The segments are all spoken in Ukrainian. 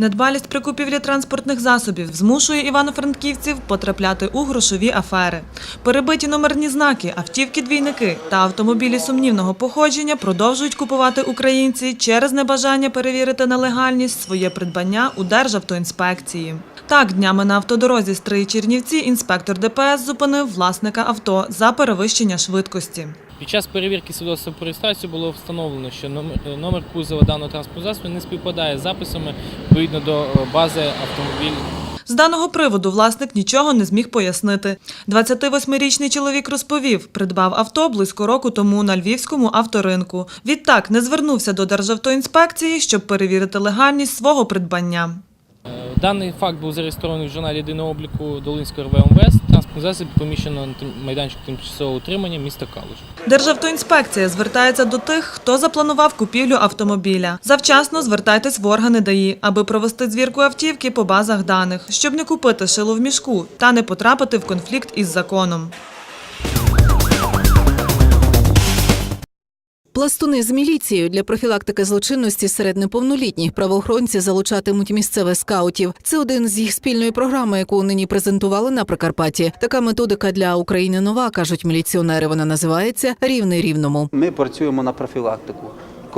Недбалість при купівлі транспортних засобів змушує івано-франківців потрапляти у грошові афери. Перебиті номерні знаки, автівки-двійники та автомобілі сумнівного походження продовжують купувати українці через небажання перевірити на легальність своє придбання у Державтоінспекції. Так, днями на автодорозі Стрий Чернівці інспектор ДПС зупинив власника авто за перевищення швидкості. Під час перевірки свідоцтва про реєстрацію було встановлено, що номер, е, кузова даного транспортного засобу не співпадає з записами відповідно до е, бази автомобілів. З даного приводу власник нічого не зміг пояснити. 28-річний чоловік розповів, придбав авто близько року тому на львівському авторинку. Відтак не звернувся до Державтоінспекції, щоб перевірити легальність свого придбання. Е, Даний факт був зареєстрований в журналі єдиного обліку Долинського РВ МВС. Транспортний засіб поміщено на майданчик тимчасового утримання міста Калуш. Державтоінспекція звертається до тих, хто запланував купівлю автомобіля. Завчасно звертайтесь в органи ДАІ, аби провести звірку автівки по базах даних, щоб не купити шило в мішку та не потрапити в конфлікт із законом. Пластуни з міліцією для профілактики злочинності серед неповнолітніх правоохоронці залучатимуть місцевих скаутів. Це один з їх спільної програми, яку нині презентували на Прикарпатті. Така методика для України нова, кажуть міліціонери. Вона називається Рівний рівному. Ми працюємо на профілактику.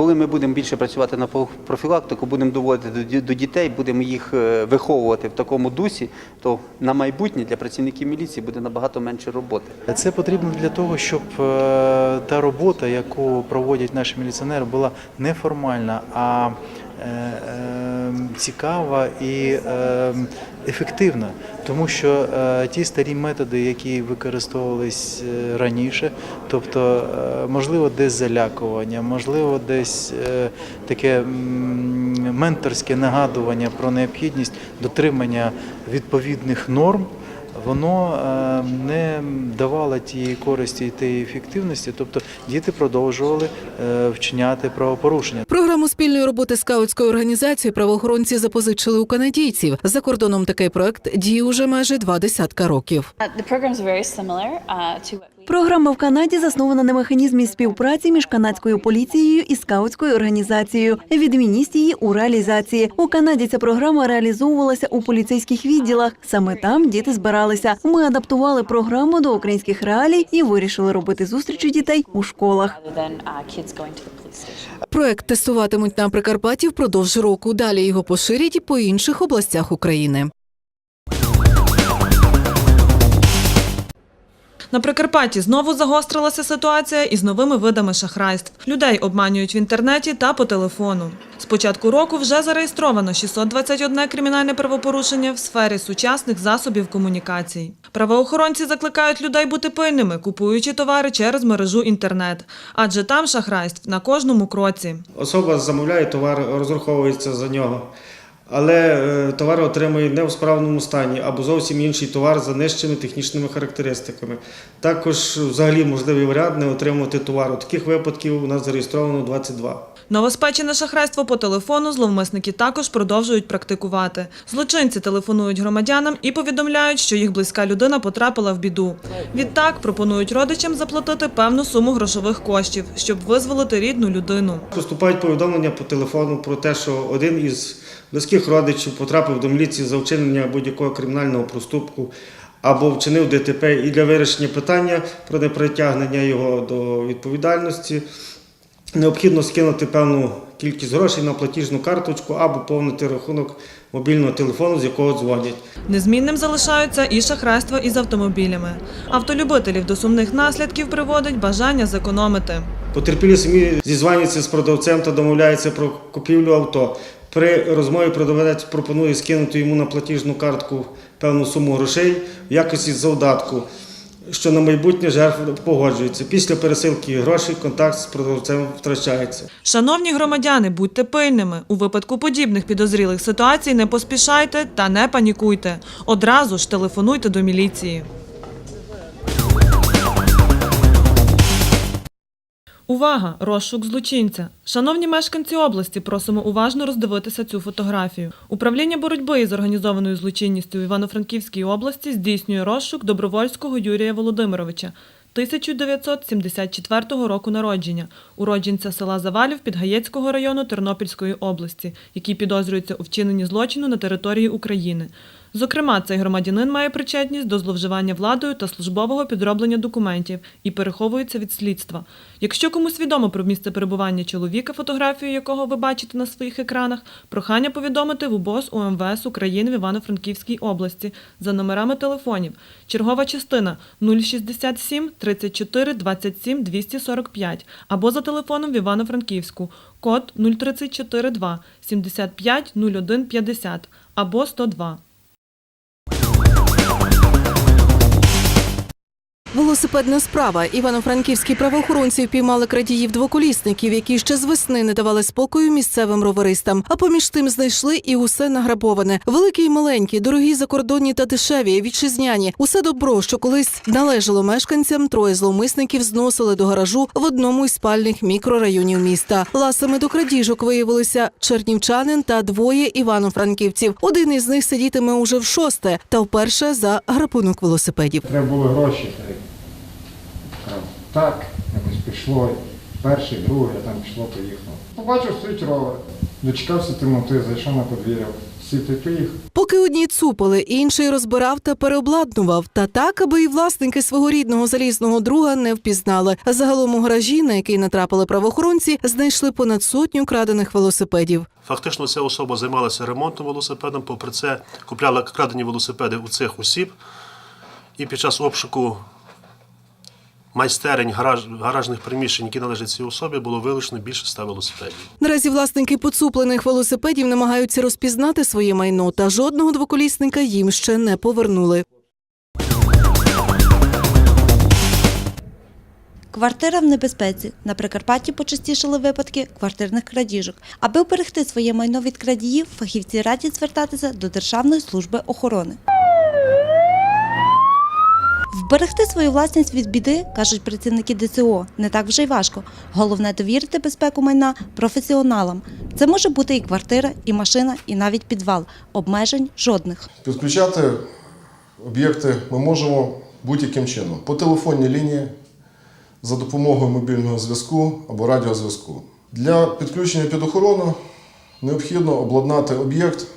Коли ми будемо більше працювати на профілактику, будемо доводити до дітей, будемо їх е, виховувати в такому дусі, то на майбутнє для працівників міліції буде набагато менше роботи. Це потрібно для того, щоб е, та робота, яку проводять наші міліціонери, була не формальна, а е, цікава і ефективна. Тому що е, ті старі методи, які використовувались е, раніше, тобто, е, можливо, десь залякування, можливо, десь таке менторське нагадування про необхідність дотримання відповідних норм воно е, не давало тієї користі і тієї ефективності, тобто діти продовжували е, вчиняти правопорушення. Програму спільної роботи скаутської організації правоохоронці запозичили у канадійців. За кордоном такий проект діє уже майже два десятка років. Програма в Канаді заснована на механізмі співпраці між канадською поліцією і скаутською організацією. Відмінність її у реалізації. У Канаді ця програма реалізовувалася у поліцейських відділах. Саме там діти збиралися. Ми адаптували програму до українських реалій і вирішили робити зустрічі дітей у школах. uh. Проект тестуватимуть на Прикарпатті впродовж року. Далі його поширять і по інших областях України. На Прикарпатті знову загострилася ситуація із новими видами шахрайств. Людей обманюють в інтернеті та по телефону. З початку року вже зареєстровано 621 кримінальне правопорушення в сфері сучасних засобів комунікацій. Правоохоронці закликають людей бути пильними, купуючи товари через мережу інтернет, адже там шахрайств на кожному кроці. Особа замовляє товар, розраховується за нього, але е, товар отримує не в справному стані або зовсім інший товар за нижчими технічними характеристиками. Також взагалі можливий варіант не отримувати товар. У таких випадків у нас зареєстровано 22. Новоспечене шахрайство по телефону зловмисники також продовжують практикувати. Злочинці телефонують громадянам і повідомляють, що їх близька людина потрапила в біду. Відтак пропонують родичам заплатити певну суму грошових коштів, щоб визволити рідну людину. Поступають повідомлення по телефону про те, що один із близьких родичів потрапив до міліції за вчинення будь-якого кримінального проступку або вчинив ДТП, і для вирішення питання про непритягнення його до відповідальності необхідно скинути певну кількість грошей на платіжну карточку або повнити рахунок мобільного телефону, з якого дзвонять. Незмінним залишаються і шахрайства із автомобілями. Автолюбителів до сумних наслідків приводить бажання зекономити. Потерпілі самі зізванюються з продавцем та домовляються про купівлю авто. При розмові продавець пропонує скинути йому на платіжну картку певну суму грошей в якості завдатку, що на майбутнє жертва погоджується. Після пересилки грошей контакт з продавцем втрачається. Шановні громадяни, будьте пильними. У випадку подібних підозрілих ситуацій не поспішайте та не панікуйте. Одразу ж телефонуйте до міліції. Увага! Розшук злочинця. Шановні мешканці області, просимо уважно роздивитися цю фотографію. Управління боротьби із організованою злочинністю в Івано-Франківській області здійснює розшук добровольського Юрія Володимировича, 1974 року народження, уродженця села Завалів Підгаєцького району Тернопільської області, який підозрюється у вчиненні злочину на території України. Зокрема, цей громадянин має причетність до зловживання владою та службового підроблення документів і переховується від слідства. Якщо комусь відомо про місце перебування чоловіка, фотографію якого ви бачите на своїх екранах, прохання повідомити в УБОС УМВС України в Івано-Франківській області за номерами телефонів. Чергова частина 067 34 27 245 або за телефоном в Івано-Франківську код 0342 75 01 50 або 102. Велосипедна справа. Івано-франківські правоохоронці впіймали крадіїв двоколісників, які ще з весни не давали спокою місцевим роверистам. А поміж тим знайшли і усе награбоване. Великі і маленькі, дорогі закордонні та дешеві, вітчизняні. Усе добро, що колись належало мешканцям, троє зловмисників зносили до гаражу в одному із спальних мікрорайонів міста. Ласами до крадіжок виявилися чернівчанин та двоє івано-франківців. Один із них сидітиме уже в шосте та вперше за грабунок велосипедів. Треба було гроші. Так, якось пішло. Перший, другий, а там пішло, поїхало. Побачив, стоїть ровер. Дочекався темноти, зайшов на подвір'я, й поїхав. Поки одні цупили, інший розбирав та переобладнував. Та так, аби і власники свого рідного залізного друга не впізнали. А загалом у гаражі, на який натрапили правоохоронці, знайшли понад сотню крадених велосипедів. Фактично, ця особа займалася ремонтом велосипедом, попри це купляла крадені велосипеди у цих осіб. І під час обшуку майстерень гараж, гаражних приміщень, які належать цій особі, було вилучено більше ста велосипедів. Наразі власники поцуплених велосипедів намагаються розпізнати своє майно, та жодного двоколісника їм ще не повернули. Квартира в небезпеці. На Прикарпатті почастішали випадки квартирних крадіжок. Аби вберегти своє майно від крадіїв, фахівці радять звертатися до Державної служби охорони. Вберегти свою власність від біди, кажуть працівники ДСО, не так вже й важко. Головне довірити безпеку майна професіоналам. Це може бути і квартира, і машина, і навіть підвал. Обмежень жодних. Підключати об'єкти ми можемо будь-яким чином по телефонній лінії, за допомогою мобільного зв'язку або радіозв'язку. Для підключення під охорону необхідно обладнати об'єкт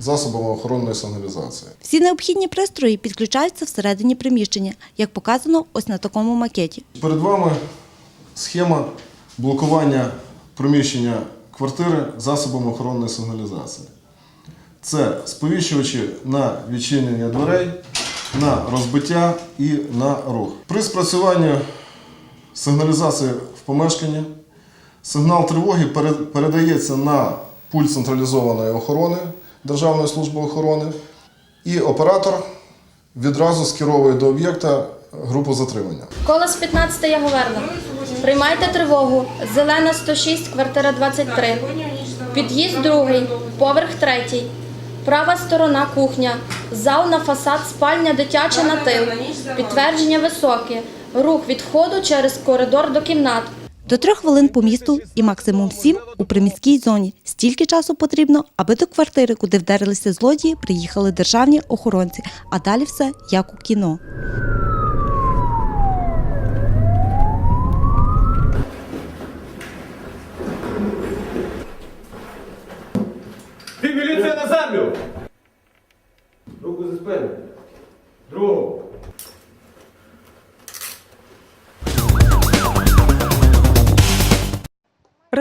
засобами охоронної сигналізації. Всі необхідні пристрої підключаються всередині приміщення, як показано ось на такому макеті. Перед вами схема блокування приміщення квартири засобами охоронної сигналізації. Це сповіщувачі на відчинення дверей, на розбиття і на рух. При спрацюванні сигналізації в помешканні сигнал тривоги передається на пульт централізованої охорони Державної служби охорони, і оператор відразу скеровує до об'єкта групу затримання. Колос 15 Яговерна. Приймайте тривогу. Зелена 106, квартира 23. Під'їзд другий, поверх третій. Права сторона кухня. Зал на фасад, спальня дитяча на тил. Підтвердження високе. Рух від входу через коридор до кімнат. До трьох хвилин по місту і максимум сім у приміській зоні. Стільки часу потрібно, аби до квартири, куди вдарилися злодії, приїхали державні охоронці. А далі все як у кіно. Ти міліція на землю! Руку за спину. Другу.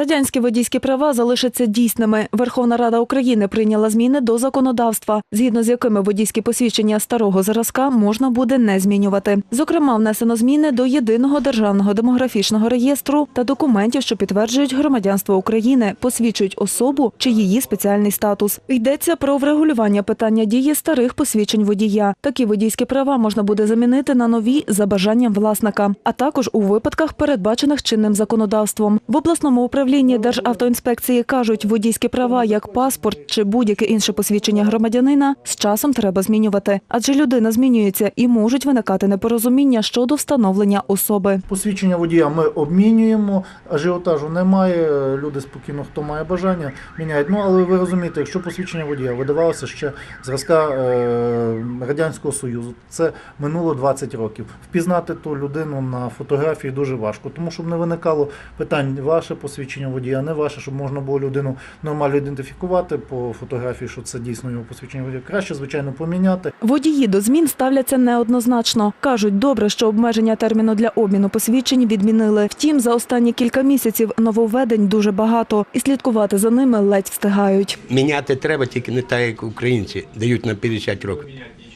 Радянські водійські права залишаться дійсними. Верховна Рада України прийняла зміни до законодавства, згідно з якими водійські посвідчення старого зразка можна буде не змінювати. Зокрема, внесено зміни до єдиного державного демографічного реєстру та документів, що підтверджують громадянство України, посвідчують особу чи її спеціальний статус. Йдеться про врегулювання питання дії старих посвідчень водія. Такі водійські права можна буде замінити на нові за бажанням власника, а також у випадках, передбачених чинним законодавством. В обласному управлінні Державтоінспекції кажуть, водійські права, як паспорт чи будь-яке інше посвідчення громадянина, з часом треба змінювати, адже людина змінюється і можуть виникати непорозуміння щодо встановлення особи. Посвідчення водія ми обмінюємо, ажіотажу немає. Люди спокійно, хто має бажання, міняють. Ну але ви розумієте, якщо посвідчення водія видавалося ще зразка е, Радянського Союзу. Це минуло 20 років. Впізнати ту людину на фотографії дуже важко, тому щоб не виникало питань ваше посвідчення водія, не ваше, щоб можна було людину нормально ідентифікувати по фотографії, що це дійсно його посвідчення водія. Краще, звичайно, поміняти. Водії до змін ставляться неоднозначно. Кажуть, добре, що обмеження терміну для обміну посвідчень відмінили. Втім, за останні кілька місяців нововведень дуже багато, і слідкувати за ними ледь встигають. Міняти треба, тільки не так, як українці дають на 50 років.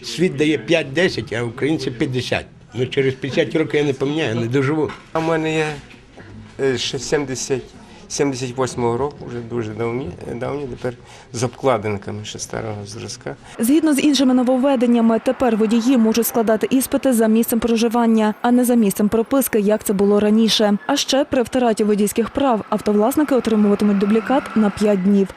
Світ дає 5-10, а українці 50. Ну через 50 років я не поміняю, не доживу. У мене є е, 70, 78-го року, вже дуже давні, давні, тепер з обкладинками ще старого зразка. Згідно з іншими нововведеннями, тепер водії можуть складати іспити за місцем проживання, а не за місцем прописки, як це було раніше. А ще при втраті водійських прав автовласники отримуватимуть дублікат на 5 днів.